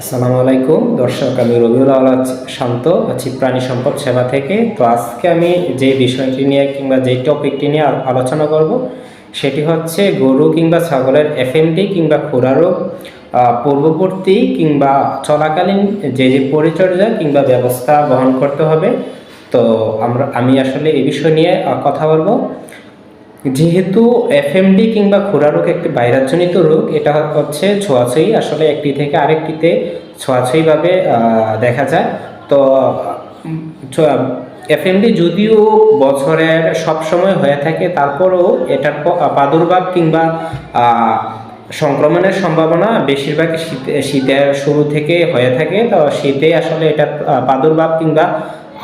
আসসালামু আলাইকুম। দর্শক, আমি রবিউল আওয়াল শান্ত আছি প্রাণী সম্পদ সেবা থেকে। তো আজকে আমি যে বিষয়টি নিয়ে কিংবা যে টপিকটি নিয়ে আলোচনা করব, সেটি হচ্ছে গরু কিংবা ছাগলের এফএমডি কিংবা খুরা পূর্ববর্তী কিংবা চলাকালীন যে যে পরিচর্যা কিংবা ব্যবস্থা গ্রহণ করতে হবে। তো আমরা আমি আসলে এ বিষয় নিয়ে কথা বলব। যেহেতু এফএমডি কিংবা খুরা রোগ একটি ভাইরাসজনিত রোগ, এটা হচ্ছে ছোঁয়াছুঁই। আসলে একটি থেকে আরেকটিতে ছোঁয়াছুঁইভাবে দেখা যায়। তো এফএমডি যদিও বছরের সব সময় হয়ে থাকে, তারপরেও এটার প্রাদুর্ভাব কিংবা সংক্রমণের সম্ভাবনা বেশিরভাগ শীতে, শীতের শুরু থেকে হয়ে থাকে। তো শীতে আসলে এটার প্রাদুর্ভাব কিংবা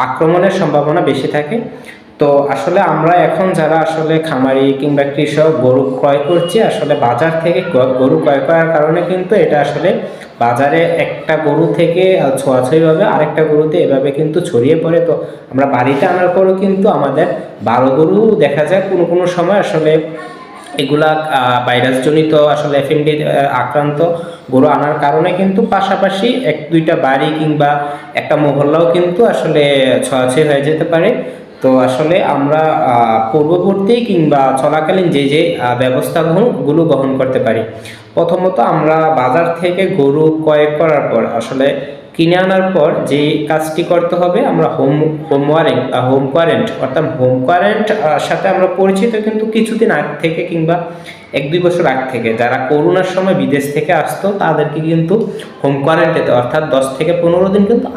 আক্রমণের সম্ভাবনা বেশি থাকে। তো আসলে আমরা এখন যারা আসলে খামারি কিংবা কৃষক গরু ক্রয় করছি, আসলে বাজার থেকে গরু ক্রয় করার কারণে কিন্তু এটা আসলে বাজারে একটা গরু থেকে ছোঁয়াছুঁইভাবে আরেকটা গরুতে এভাবে কিন্তু ছড়িয়ে পড়ে। তো আমরা বাড়িতে আনার পরও কিন্তু আমাদের ভালো গরু দেখা যায় কোনো কোনো সময় আসলে এগুলা ভাইরাসজনিত আসলে এফএমডি আক্রান্ত গরু আনার কারণে কিন্তু পাশাপাশি এক দুইটা বাড়ি কিংবা একটা মহল্লাও কিন্তু আসলে ছোঁয়াছুঁই হয়ে যেতে পারে। তো আসলে আমরা পূর্ববর্তী কিংবা চলাকালীন যে যে ব্যবস্থাগুলো গ্রহণ করতে পারি। প্রথমত আমরা বাজার থেকে গরু কয়েক করার পর, আসলে কিনে আনার পর যে কাজটি করতে হবে, আমরা home home warrant home quarantine, অর্থাৎ হোম কোয়ারেন্ট সাথে আমরা পরিচিত কিন্তু কিছুদিন আগ থেকে কিংবা এক দুই বছর আগ থেকে যারা করোনার সময় বিদেশ থেকে আসতো, তাদেরকে কিন্তু হোম কোয়ারেন্টেতে অর্থাৎ দশ থেকে পনেরো দিন কিন্তু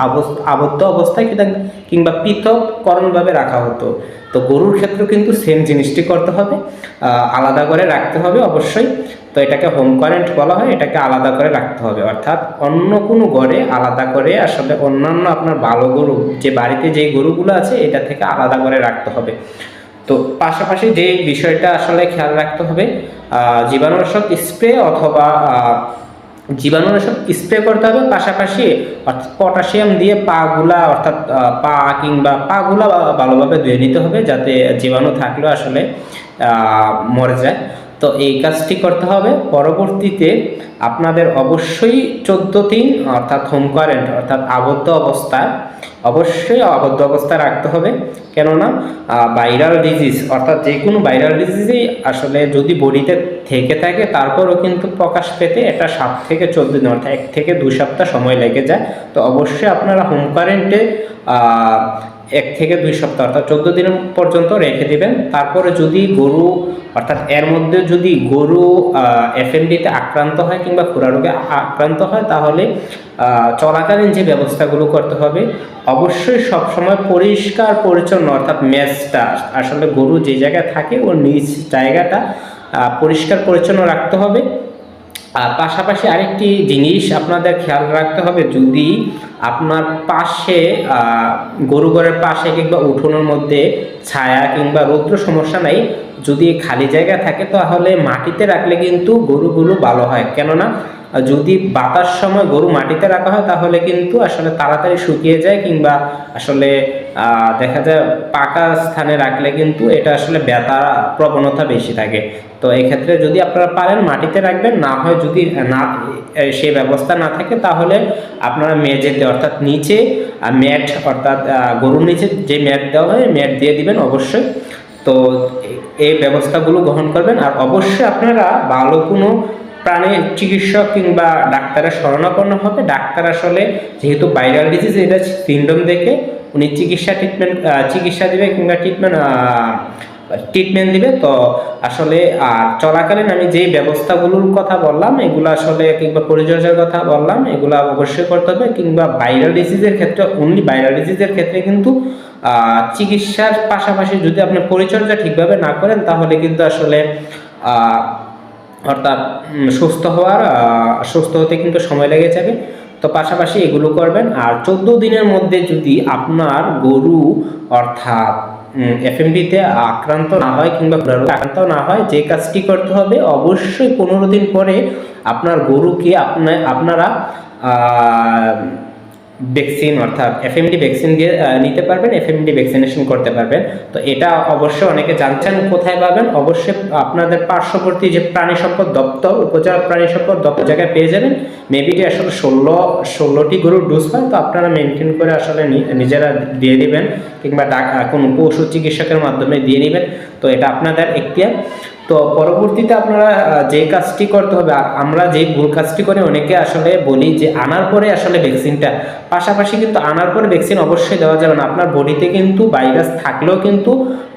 আবদ্ধ অবস্থায় কিংবা- কিংবা পৃথককরণভাবে রাখা হতো। তো গরুর ক্ষেত্রেও কিন্তু সেম জিনিসটি করতে হবে। আলাদা করে রাখতে হবে অবশ্যই। তো এটাকে হোম কোয়ারেন্ট বলা হয়, এটাকে আলাদা করে রাখতে হবে। অর্থাৎ অন্য কোনো ঘরে আলাদা করে আসলে অন্যান্য আপনার ভালো গরু, যে বাড়িতে যে গরুগুলো আছে, এটা থেকে আলাদা করে রাখতে হবে। তো পাশাপাশি যে বিষয়টা আসলে খেয়াল রাখতে হবে জীবাণুনাশক স্প্রে অথবা জীবাণুনাশক স্প্রে করতে হবে, পাশাপাশি অর্থাৎ পটাশিয়াম দিয়ে পাগুলা অর্থাৎ পা কিংবা পাগুলা গুলা ভালোভাবে ধুয়ে নিতে হবে যাতে জীবাণু থাকলেও আসলে মরে যায়। তো এই কাজটি করতে হবে। পরবর্তীতে আপনাদের অবশ্যই চোদ্দ দিন অর্থাৎ হোম কোয়ারেন্ট অর্থাৎ আবদ্ধ অবস্থায় অবশ্যই আবদ্ধ অবস্থায় রাখতে হবে। কেননা ভাইরাল ডিজিজ অর্থাৎ যে কোনো ভাইরাল ডিজিজই আসলে যদি বডিতে থেকে থাকে, তারপরও কিন্তু প্রকাশ পেতে এটা সাত থেকে চোদ্দ দিন, অর্থাৎ এক থেকে দুই সপ্তাহ সময় লেগে যায়। তো অবশ্যই আপনারা হোম কোয়ারেন্টে এক থেকে দুই সপ্তাহ, অর্থাৎ চোদ্দ দিন পর্যন্ত রেখে দিবেন। তারপরে যদি গরু, অর্থাৎ এর মধ্যে যদি গরু এফএমডিতে আক্রান্ত হয় কিংবা খুরা রোগে আক্রান্ত হয়, তাহলে চলাকালীন যে ব্যবস্থাগুলো করতে হবে, অবশ্যই সবসময় পরিষ্কার, পরিচ্ছন্ন, অর্থাৎ ম্যাচটা, আসলে গরু যে জায়গায় থাকে, ওর নিজ জায়গাটা পরিষ্কার, পরিচ্ছন্ন রাখতে হবে। পাশাপাশি আরেকটি জিনিস আপনাদের খেয়াল রাখতে হবে, যদি আপনার পাশে গরু ঘরের পাশে কিংবা উঠোনের মধ্যে ছায়া কিংবা রৌদ্র সমস্যা নাই, যদি খালি জায়গা থাকে তাহলে মাটিতে রাখলে কিন্তু গরুগুলো ভালো হয়। কেননা যদি বাতাস সময় গরু মাটিতে রাখা হয়, তাহলে কিন্তু আসলে তাড়াতাড়ি শুকিয়ে যায় কিংবা আসলে দেখা যায় পাকা স্থানে রাখলে কিন্তু এটা আসলে ব্যথা প্রবণতা বেশি থাকে। তো এক্ষেত্রে যদি আপনারা পারেন মাটিতে রাখবেন, না হয় যদি, না সেই ব্যবস্থা না থাকে, তাহলে আপনারা মেঝেতে, অর্থাৎ নিচে ম্যাট, অর্থাৎ গরুর নিচে যে ম্যাট দেওয়া হয়, ম্যাট দিয়ে দিবেন অবশ্যই। তো এই ব্যবস্থাগুলো গ্রহণ করবেন। আর অবশ্যই আপনারা ভালো কোনো প্রাণী চিকিৎসক কিংবা ডাক্তারের শরণাপন্ন হবে। ডাক্তার আসলে যেহেতু ভাইরাল ডিজিজ এটা সিন্ডম দেখে উনি চিকিৎসা ট্রিটমেন্ট চিকিৎসা দিবে কিংবা ট্রিটমেন্ট ট্রিটমেন্ট দিবে। তো আসলে আর চলাকালীন আমি যেই ব্যবস্থাগুলোর কথা বললাম, এগুলো আসলে কিংবা পরিচর্যার কথা বললাম, এগুলো অবশ্যই করতে হবে। কিংবা ভাইরাল ডিজিজের ক্ষেত্রে অনলি ভাইরাল ডিজিজের ক্ষেত্রে কিন্তু চিকিৎসার পাশাপাশি যদি আপনি পরিচর্যা ঠিকভাবে না করেন, তাহলে কিন্তু আসলে অর্থাৎ সুস্থ হওয়ার সুস্থ হতে কিন্তু সময় লেগে যাবে। তো পাশাপাশি এগুলো করবেন। আর চোদ্দ দিনের মধ্যে যদি আপনার গরু অর্থাৎ এফএমডিতে আক্রান্ত না হয় কিংবা আক্রান্ত না হয়, যে কাজটি করতে হবে, অবশ্যই পনেরো দিন পরে আপনার গরুকে আপনার আপনারা ভ্যাকসিন অর্থাৎ এফএমডি ভ্যাকসিন দিয়ে নিতে পারবেন এফএমডি ভ্যাকসিনেশন করতে পারবেন। তো এটা অবশ্যই অনেকে জানছেন কোথায় পাবেন। অবশ্যই আপনাদের পার্শ্ববর্তী যে প্রাণী সম্পদ দপ্তর, উপজেলা প্রাণী সম্পদ দপ্তর জায়গায় পেয়ে যাবেন। মেবিটি আসলে ষোলো, ষোলোটি গরুর ডোজ হয় তো আপনারা মেনটেন করে আসলে নিজেরা দিয়ে দিবেন, কিংবা কোনো পশু চিকিৎসকের মাধ্যমে দিয়ে নেবেন তো এটা আপনাদের এখতিয়ার। তো পরবর্তীতে আপনারা যে কাজটি করতে হবে আমরা যে ভুল কাজটি করে, অনেকে আসলে বলি যে আনার পরে আসলে ভ্যাকসিনটা পাশাপাশি কিন্তু আনার পরে ভ্যাকসিন অবশ্যই দেওয়া যাবে না। আপনার বডিতে কিন্তু ভাইরাস থাকলেও কিন্তু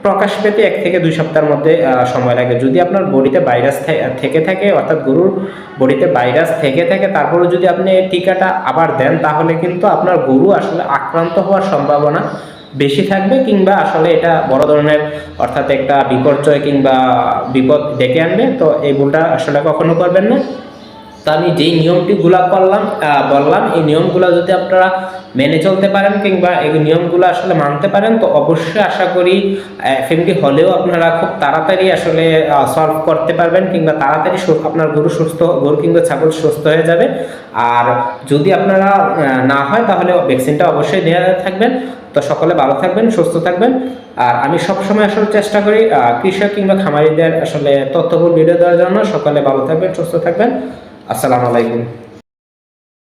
প্রকাশ পেতে এক থেকে দুই সপ্তাহের মধ্যে সময় লাগে। যদি আপনার বডিতে ভাইরাস থেকে থাকে, অর্থাৎ গরুর বডিতে ভাইরাস থেকে থাকে তারপরে যদি আপনি টিকাটা আবার দেন, তাহলে কিন্তু আপনার গরু আসলে আক্রান্ত হওয়ার সম্ভাবনা বেশি থাকবে কিংবা আসলে এটা বড় ধরনের অর্থাৎ একটা বিপর্যয় কিংবা বিপদ ডেকে আনবে, তো এই ভুলটা আসলে কখনো করবেন না। তো আমি যেই নিয়মটিগুলা করলাম বললাম, এই নিয়মগুলো যদি আপনারা মেনে চলতে পারেন কিংবা এই নিয়মগুলো আসলে মানতে পারেন, তো অবশ্যই আশা করি এফএমডি হলেও আপনারা খুব তাড়াতাড়ি আসলে সলভ করতে পারবেন কিংবা তাড়াতাড়ি আপনার গরু সুস্থ, গরু কিংবা ছাগল সুস্থ হয়ে যাবে। আর যদি আপনারা না হয় তাহলে ভ্যাকসিনটা অবশ্যই দেওয়া থাকবেন। তো সকলে ভালো থাকবেন, সুস্থ থাকবেন। আর আমি সবসময় আসলে চেষ্টা করি কৃষক কিংবা খামারিদের আসলে তথ্যবহুল ভিডিও দেওয়ার জন্য। সকলে ভালো থাকবেন, সুস্থ থাকবেন। আসসালামু আলাইকুম।